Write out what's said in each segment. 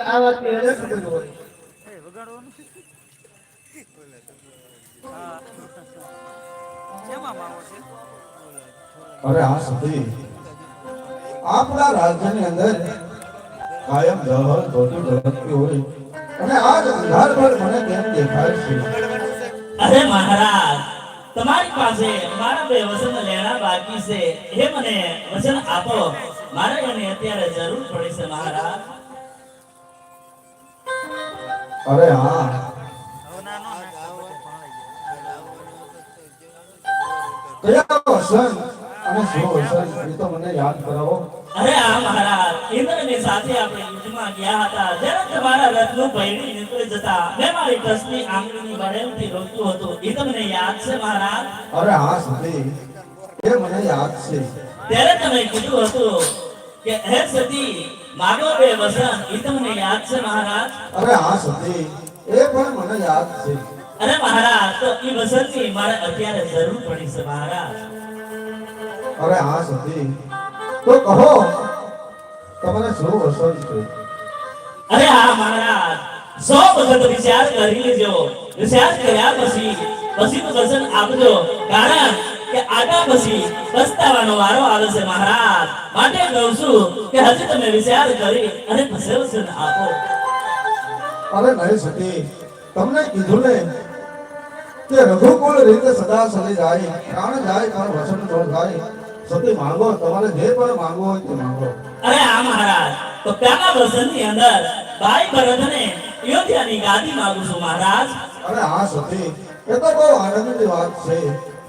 આ વાતની એને ખબર હોય. અરે આ સતી આપણા રાજ્યની અંદર કાયમ દહલ ધોતું ધરતી હોય. અને આજ અંધાર પર મને કેમ દેખાય છે? અરે મહારાજ તમારી પાસે મારા બે વચન લેણા બાકી છે. હે મને વચન આપો. મારે મને અત્યારે જરૂર પડી છે મહારાજ. અરે હા. કયા વસન અને શું વસન એ તો મને યાદ કરાવો. અરે આ મહારાજ. ઇન્દ્રની સાથે આપણે યુદ્ધમાં ગયા હતા. જ્યારે તમારા રથનું પૈડી નીકળી જતા મેં મારી ટસની આંગળીની બળેલથી રોક્યું હતું. એ તમને યાદ છે મહારાજ. અરે હા સતી એ મને યાદ છે. ત્યારે તમે કીધું હતું કે હે સતી માગો બે વસન એ તમને યાદ છે મહારાજ? અરે હા સતી એ પણ મને યાદ છે. અરે મહારાજ તો એ વસનની મારે અત્યારે જરૂર પડી છે મહારાજ. અરે હા સતી તો કહો તમારે શું વસન છે? અરે હા મહારાજ. સો વખત વિચાર કરી લેજો. વિચાર કર્યા પછી પછી તો આપજો. કારણ કે આગા પછી પસ્તાવાનો વારો આવે છે મહારાજ. માટે કહું છું કે હજી તમે વિચાર કરી અને વચન આપો. અરે નહીં સતી તમને કીધું ને કે રઘુકુળ રીતે સદા ચલી જાય પ્રાણ જાય પણ વચન ન જાય સતી માંગો તમારે જે પણ માંગવો હોય તે માંગો. અરે આ મહારાજ. તો પહેલા વચનની અંદર ભાઈ ભરતને અયોધ્યાની ગાદી માંગુ છું મહારાજ. અરે હા સતી એ તો બહુ આનંદની વાત છે.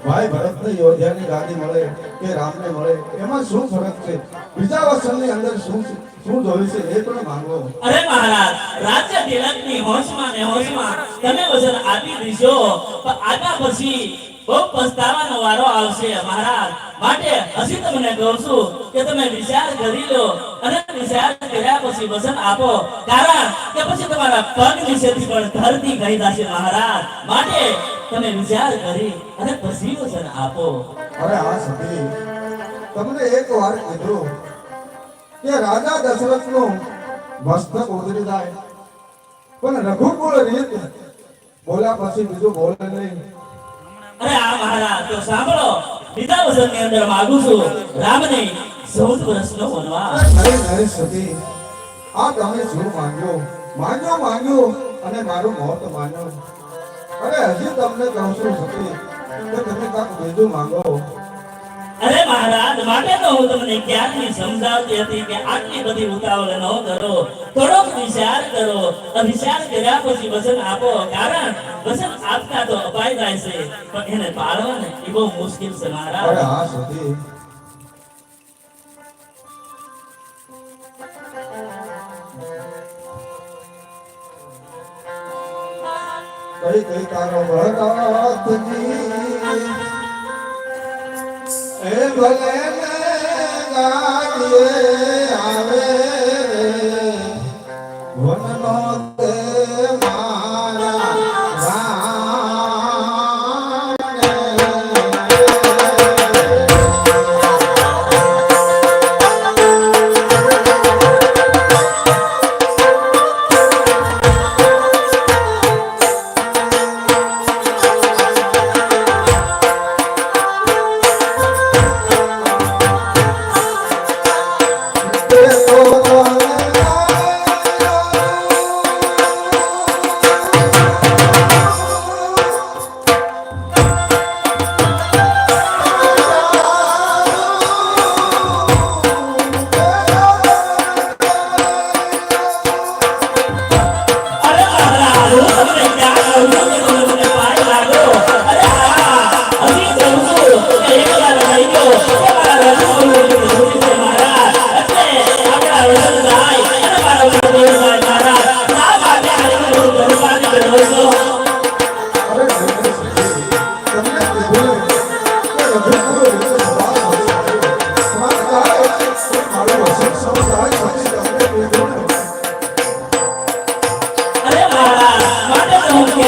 ભાઈ, ભરતને યોધ્યાની ગાદી મળે કે રામને મળે? એમાં શું ફરક છે? બીજા વચનની અંદર શું શું જોયું છે? એ પણ માંગો. અરે મહારાજ, રાજ્ય તિલકની હોશમાં ને હોશમાં તમે વચન આપી દીશો, પણ આટા પછી બહુ પસ્તાવાનો વારો આવશે મહારાજ. માટે હજી તમને કહું છું કે તમે વિચાર કરી લો અને વિચાર કર્યા પછી વચન આપો. કારણ કે પછી તમારા પગ નીચેથી પણ ધરતી કહી જશે મહારાજ. માટે તમે વિચાર કરી અને પછી વચન આપો. અરે હા સતી તમને એક વાર કીધું કે રાજા દશરથનું મસ્તક ઉતરી જાય. પણ રઘુકુળ રીત બોલ્યા પછી બીજું બોલે નહીં. અરે આ મહારાજ તો સાંભળો. બીજા વચનની અંદર માંગુ છું રામને ચૌદ વર્ષનો વનવાસ. સુધી નહીં સતી આ તમે શું માંગ્યો માંગ્યો માંગ્યો અને મારું મોત માન્યો. અરે હજી તમને કહું છું કે તમે કાંઈક બીજું માંગો. અરે મહારાજ માટે તો હું તમને ક્યારની સમજાવતી હતી કે આટલી બધી ઉતાવળ ન કરો. થોડોક વિચાર કરો. અને વિચાર કર્યા પછી વચન આપો કારણ વચન આપતા તો અપાઈ જાય છે. પણ એને પાળવાને એ બહુ મુશ્કેલ છે અરે મહારાજ હા કઈ કઈ તારો ભરતજી એ ભલે ગાડીએ આવે રે. Oh,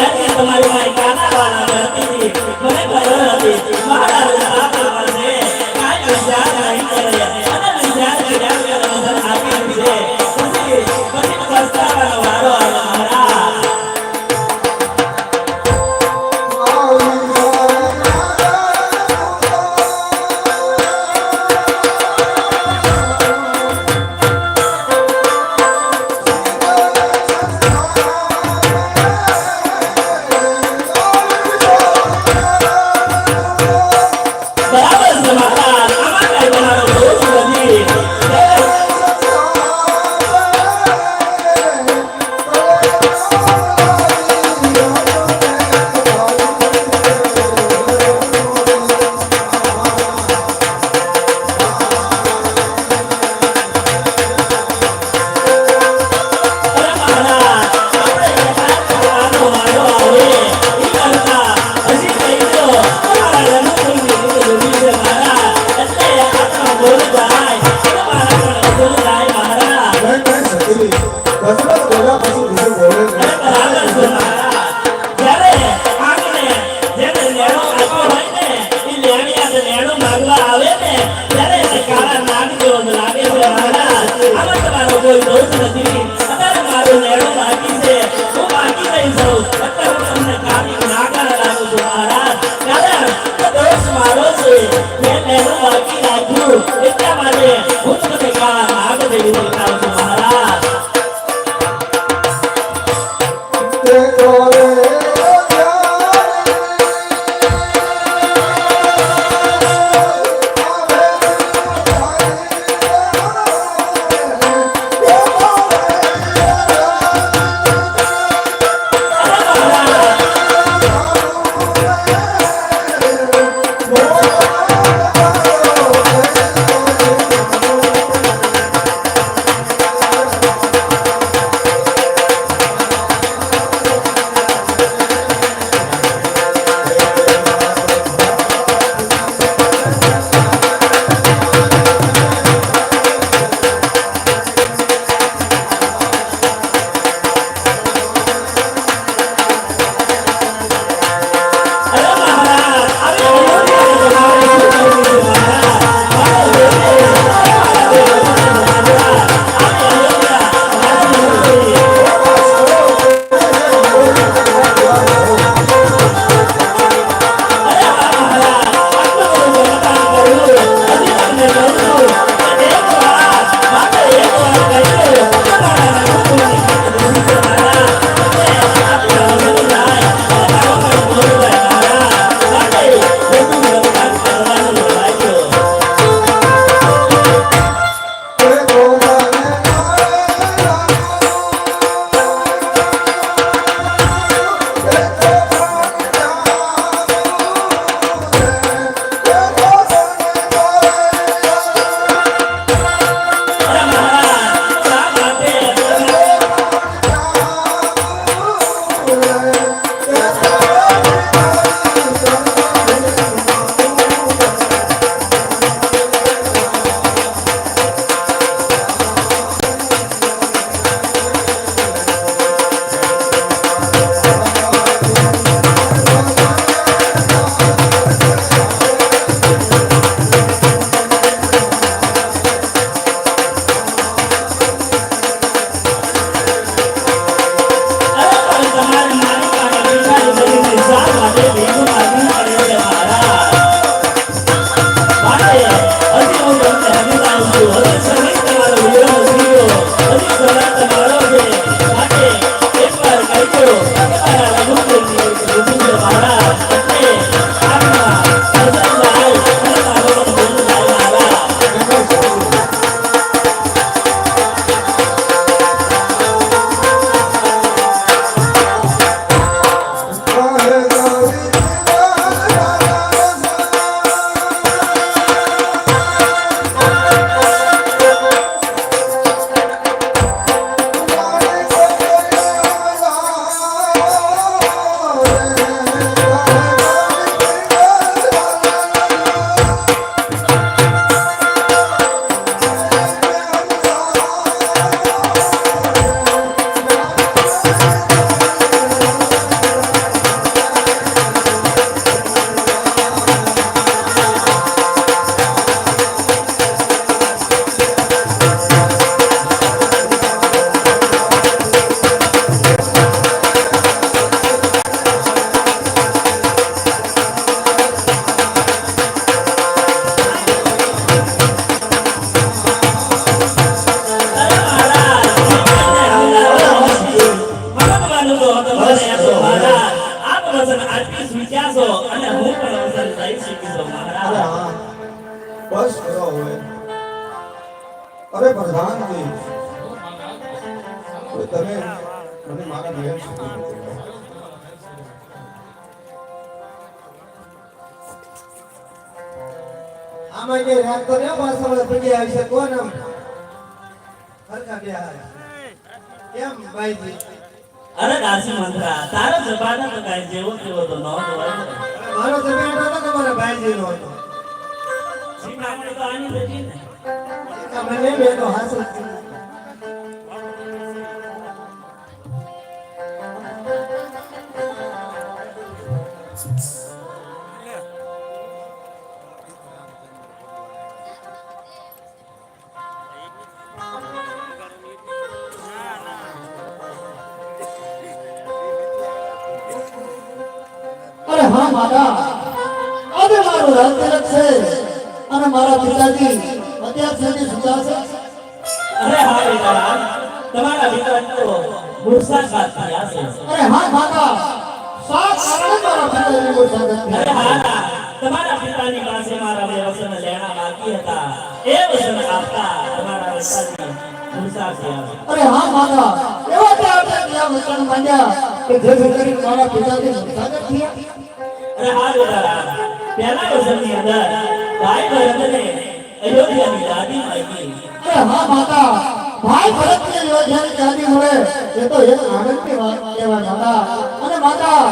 અવસર મહારાજ. હા. બસ કરો હવે. અરે આવી છે કોણ આમ. હરખા બે. કેમ અરે દાસી મંત્રા તારો જબાના તો કાંઈ જેવો તેવો તો ન ને. મારો જમીન તો તમારા ભાઈ જેવો હતો? શીખામણી તો આની બેટી ને આ બે તો હાસલ મારું છે. અને મારા પિતાજી અત્યાર સુધી સુધા છે. અરે હા બેટા તમારા પિતા તો પુરુષાર્થ થયા છે. અરે હા માતા સાત કારણે મારા પિતાજી મુસાફર અરે હા તમારા પિતાની પાસે મારા બે વસન લેણા બાકી હતા. એ વસન આપતા તમારા પિતાજી પુરુષાર્થ થયા અરે હા માતા એવા તે આપણે ગયા વસન માંડ્યા કે જે કરી મારા પિતાજી મુસાફર થયા. અરે હા બેટા પહેલા વચનની અંદર ભાઈ ભરતને અયોધ્યાની ગાદી મળી. અરે હા માતા ભાઈ ભરતની યોજનાની ગાદી મળે એ તો એક આનંદની વાત કહેવા દાદા અને માતા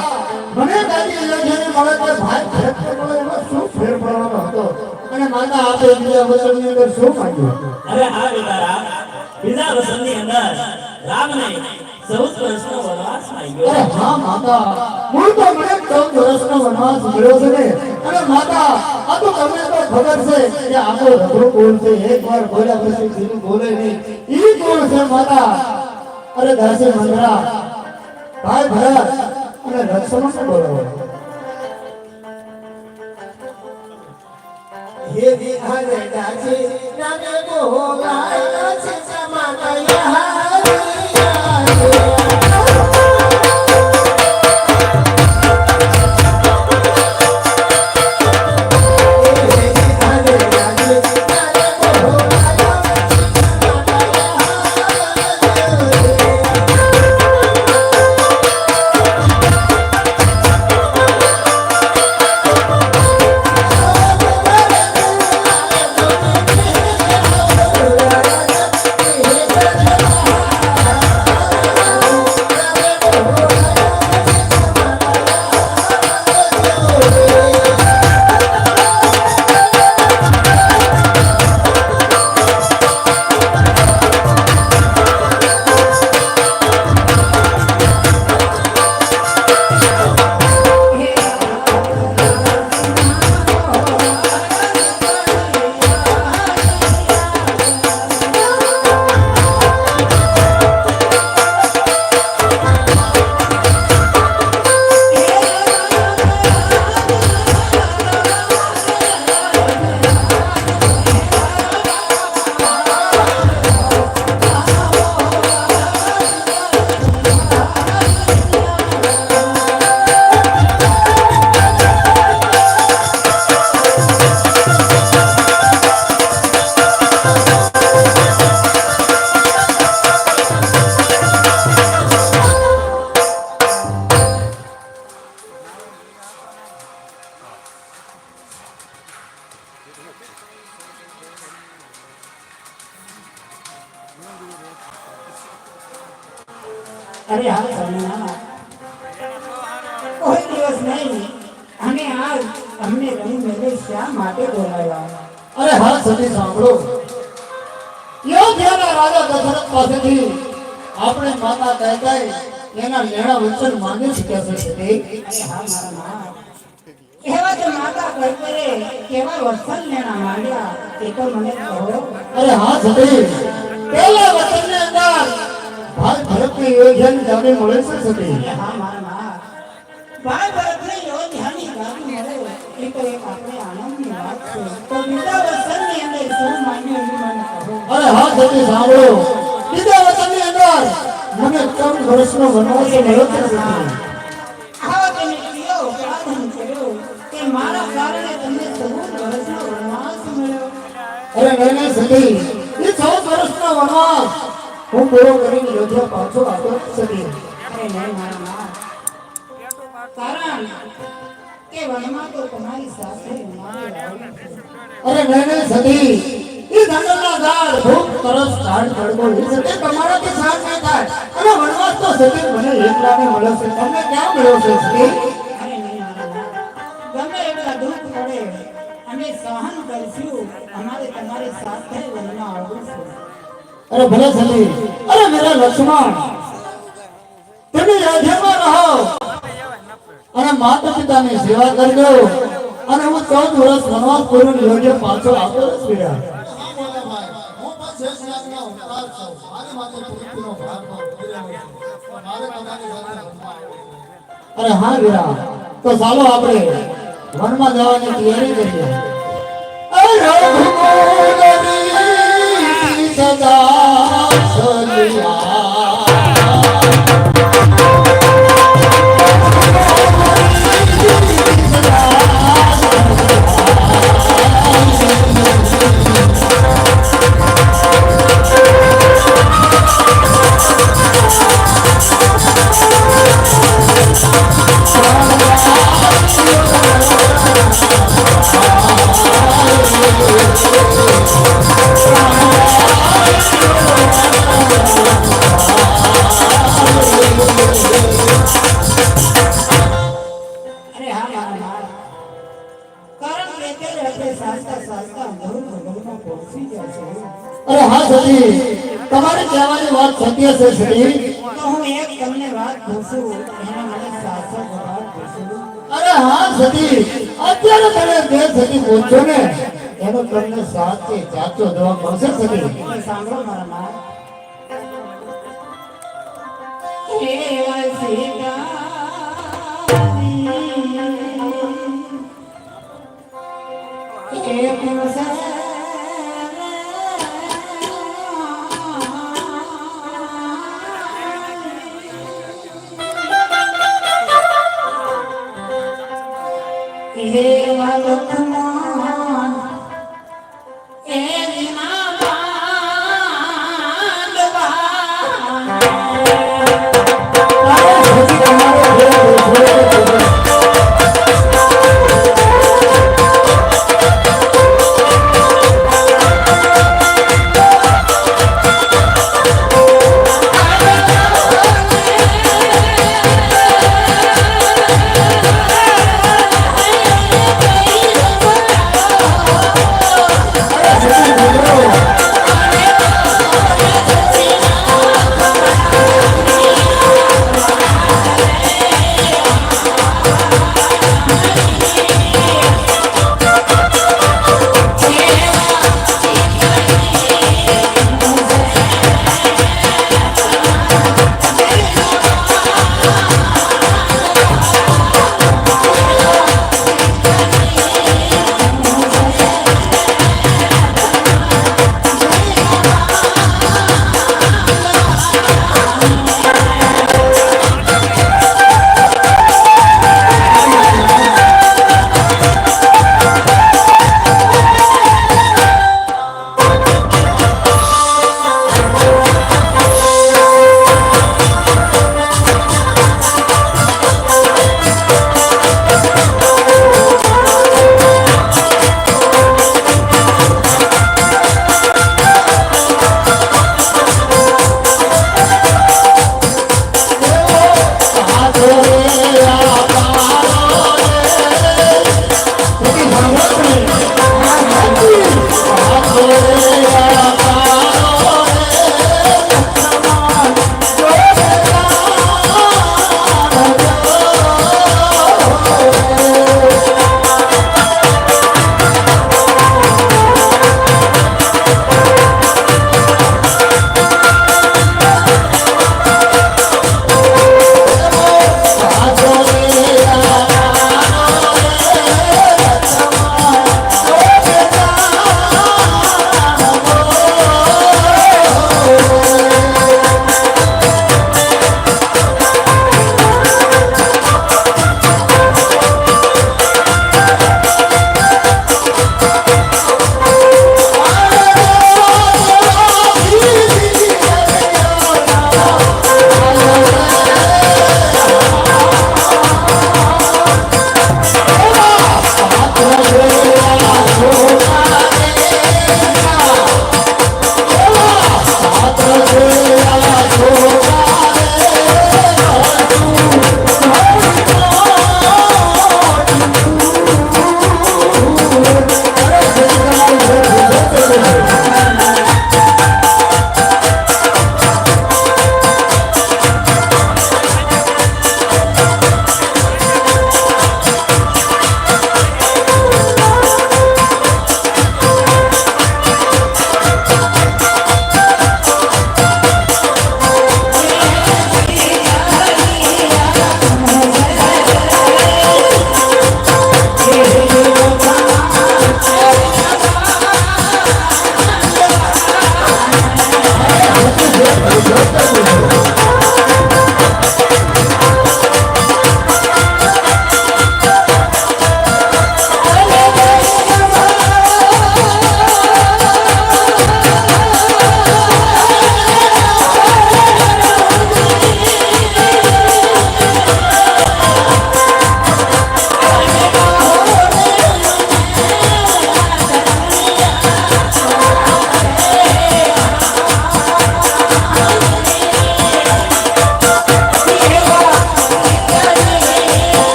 મને ગાદી યોજનાની મળે તો ભાઈ ભરતને મળે એમાં શું ફેર પડવાનો હતો? અને માતા આપે બીજા વચનની અંદર શું માંગ્યું અરે હા બેટા રામ. બીજા વસંતની અંદર રામને ચૌદ વર્ષનો વનવાસ અરે હા માતા મૂળ તો મને ચૌદ વર્ષનો વનવાસ મળ્યો છે ને અને માતા આ તો તમને તો ખબર છે કે આખો રઘુ કોણ છે એક વાર બોલ્યા પછી બીજું બોલે નહીં ઈ કોણ છે માતા અરે દાસી મંદરા ભાઈ ભરત અને લક્ષ્મણ બોલો હે વિહારે દાસી નામે વચન માંગી શક્યા છે એવા તો માતા કરતરે કેવા વસન લેના માંડ્યા એ તો મને કહો. અરે હા સતી વસન ને અંદર ભાઈ ભરતની યોજન ગાડી મળે છે સતી હા મારા ભાઈ ભરતને યોધ્યાની ગાદી મળે એ તો એક આપણે આનંદની વાત છે. તો બીજા વત્સલની અંદર શું માંગ્યું એ મને કહો. અરે હા સતી સાંભળો. બીજા વચનની અંદર મને ત્રણ વર્ષનો વનવાસ મળ્યો? અરે નહીં સતી એ વર્ષનો વનવાસ. હું કરીને યોધ્યા પાછો અરે નહીં મારા એ જંગલના ઝાડ અરે ભલે સતી અરે મેરા લક્ષ્મણ. તમે રાજ્યમાં રહો. અને માતા પિતાની સેવા કરજો. અને હું ચૌદ વર્ષ વનવાસ પૂર્ણ યોગ્ય પાછો આવતો બેટા અરે હા વીરા તો ચાલો આપણે વનમાં જવાની તૈયારી કરીએ. રઘુકુલની સદા સતી અત્યારે તમે બે સુધી પહોંચો ને. એનો તમને સાચે સાચો જવાબ મળશે સતી સાંભળો મારા હે